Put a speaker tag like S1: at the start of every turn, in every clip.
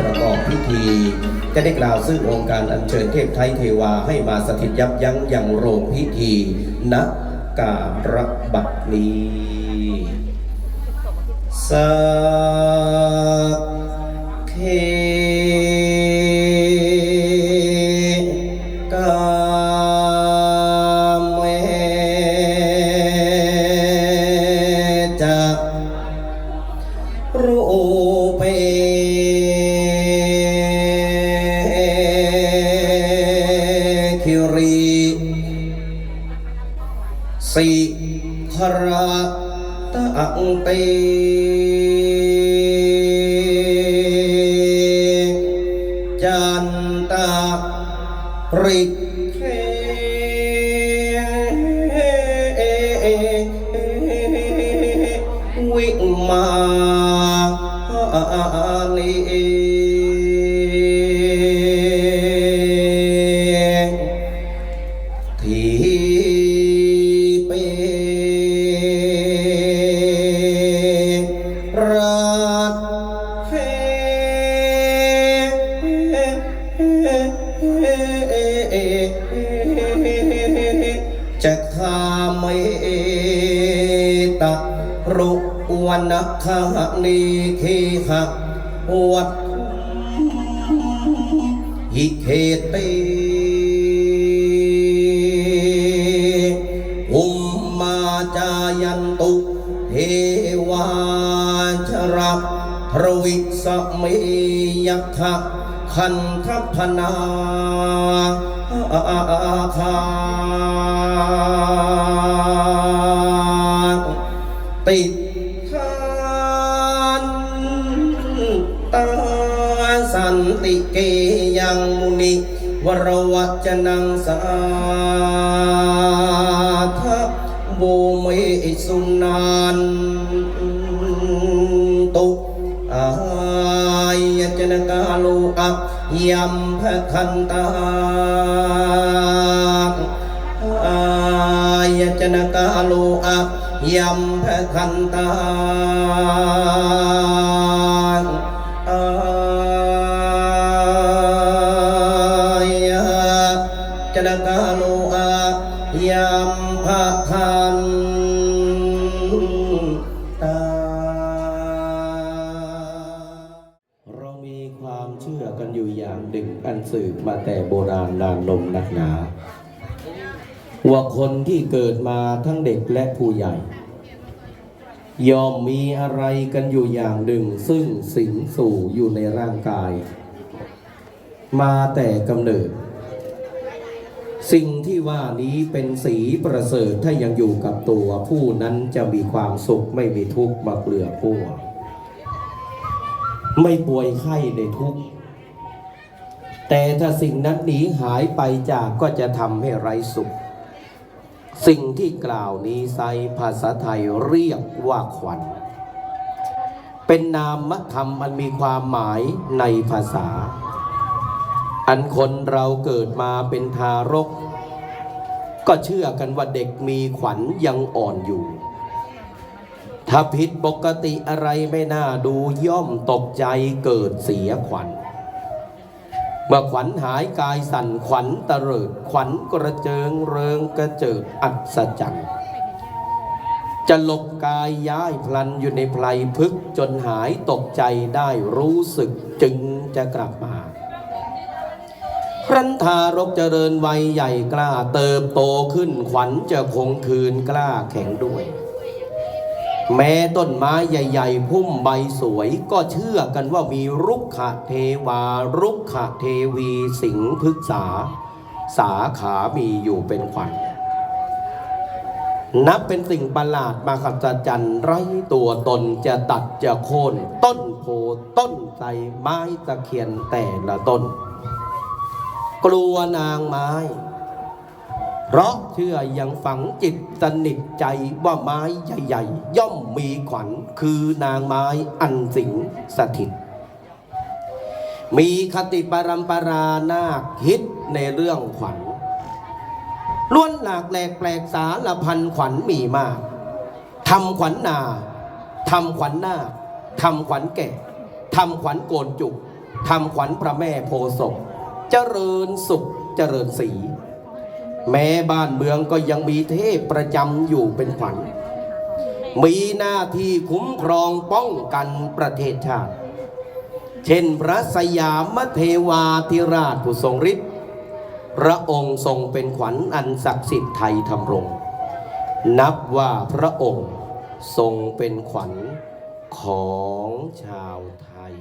S1: ประกอบพิธี จะได้กล่าวซึ่งองค์การอัญเชิญเทพไทยเทวาให้มาสถิตยับยั้งอย่างโรงพิธีณการบัดนี้สักเค ริเค วันคานีเคหะวัดหิเคเตอุมมาจายันตุ เทวาชระพระวิสเมยัคคะคันทัพนาคา จนังสาทะโบเมสุนันตุอายจนกาโลอะยัมภคันตาอายจนกาโลอะยัมภคันตา นานนมนักหนา ว่าคนที่เกิดมาทั้งเด็กและผู้ใหญ่ ยอมมีอะไรกันอยู่อย่างหนึ่ง ซึ่งสิงสู่อยู่ในร่างกาย มาแต่กำเนิด สิ่งที่ว่านี้เป็นสีประเสริฐถ้ายังอยู่กับตัว ผู้นั้นจะมีความสุขไม่มีทุกข์มาเกลือพัวไม่ป่วยไข้ในทุกข์ แต่ถ้าสิ่งนั้นหนีหายไปจากก็จะทำให้ไร้สุข สิ่งที่กล่าวนี้ไซภาษาไทยเรียกว่าขวัญ เป็นนามธรรมอันมีความหมายในภาษา อันคนเราเกิดมาเป็นทารก ก็เชื่อกันว่าเด็กมีขวัญยังอ่อนอยู่ ถ้าผิดปกติอะไรไม่น่าดูย่อมตกใจเกิดเสียขวัญ เมื่อขวัญหายกายสั่นขวัญตะเริดขวัญกระเจิงเริงกระเจิดอัศจรรย์จะหลบกายย้ายพลันอยู่ในไพลพึกจนหายตกใจได้รู้สึกจึงจะกลับมาครั้นทารกเจริญวัยใหญ่กล้าเติบโตขึ้นขวัญจะคงคืนกล้าแข็งด้วย แม้ต้นไม้ใหญ่ ๆ พุ่มใบสวยก็เชื่อกันว่ามีรุกขะเทวา รุกขะเทวีสิงห์พฤกษา สาขามีอยู่เป็นขวัญนับเป็นสิ่งประหลาดมาขัศจรรย์ไร้ตัวตนจะตัดจะโค่นต้นโพต้นไทรไม้ตะเคียนแต่ละต้น กลัวนางไม้ พราะเชื่อยังฝังจิตสนิทใจว่าไม้ใหญ่ๆ ย่อมมีขวัญคือนางไม้อันสิงสถิต มีคติปรัมปรานาคิดในเรื่องขวัญล้วนหลากแหลกแปลกสารพันขวัญมีมากทำขวัญนาทำขวัญนาทำขวัญแก่ทำขวัญโกนจุกทำขวัญพระแม่โพศพเจริญสุขเจริญสี แม้บ้านเมืองก็ยังมีเทพประจำอยู่เป็นขวัญ มีหน้าที่คุ้มครองป้องกันประเทศชาติ เช่นพระสยามเทวาธิราชผู้ทรงฤทธิ์พระองค์ทรงเป็นขวัญอันศักดิ์สิทธิ์ไทยธรร
S2: มรง นับว่าพระองค์ทรงเป็นขวัญของชา
S3: วไท
S2: ย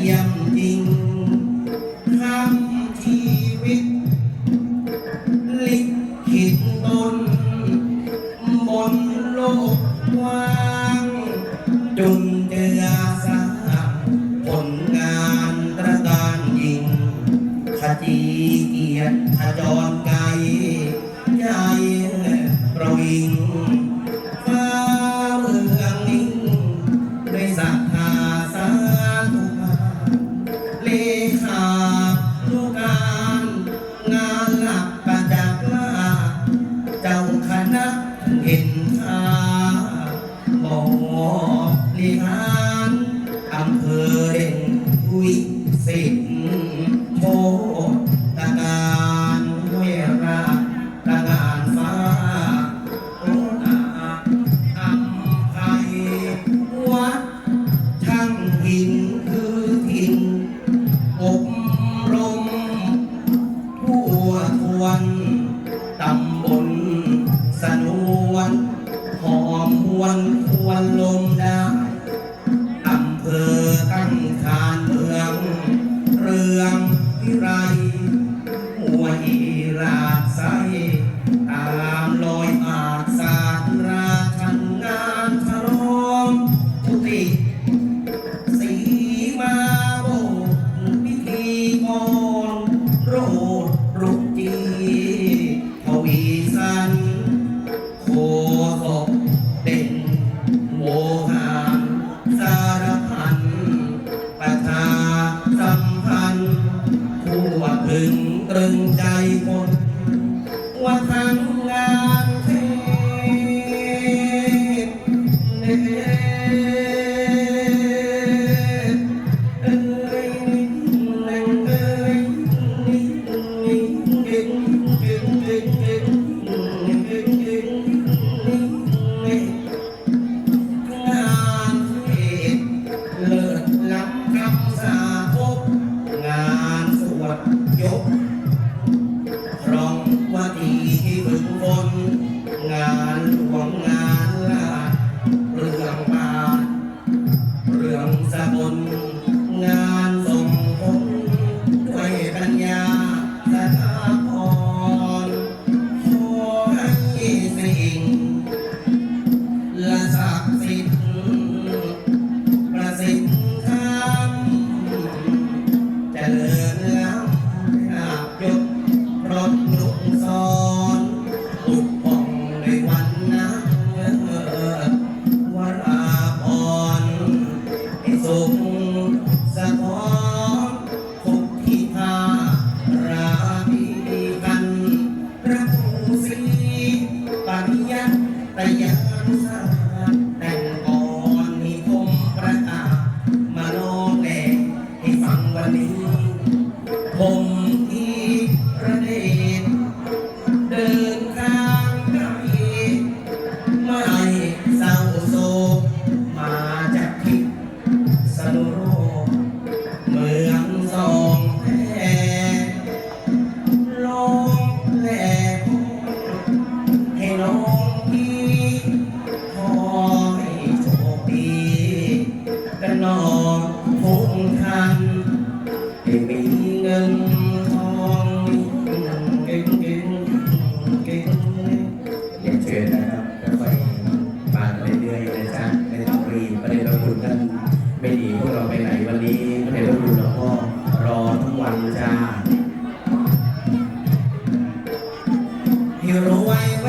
S2: yang ให้รวยแว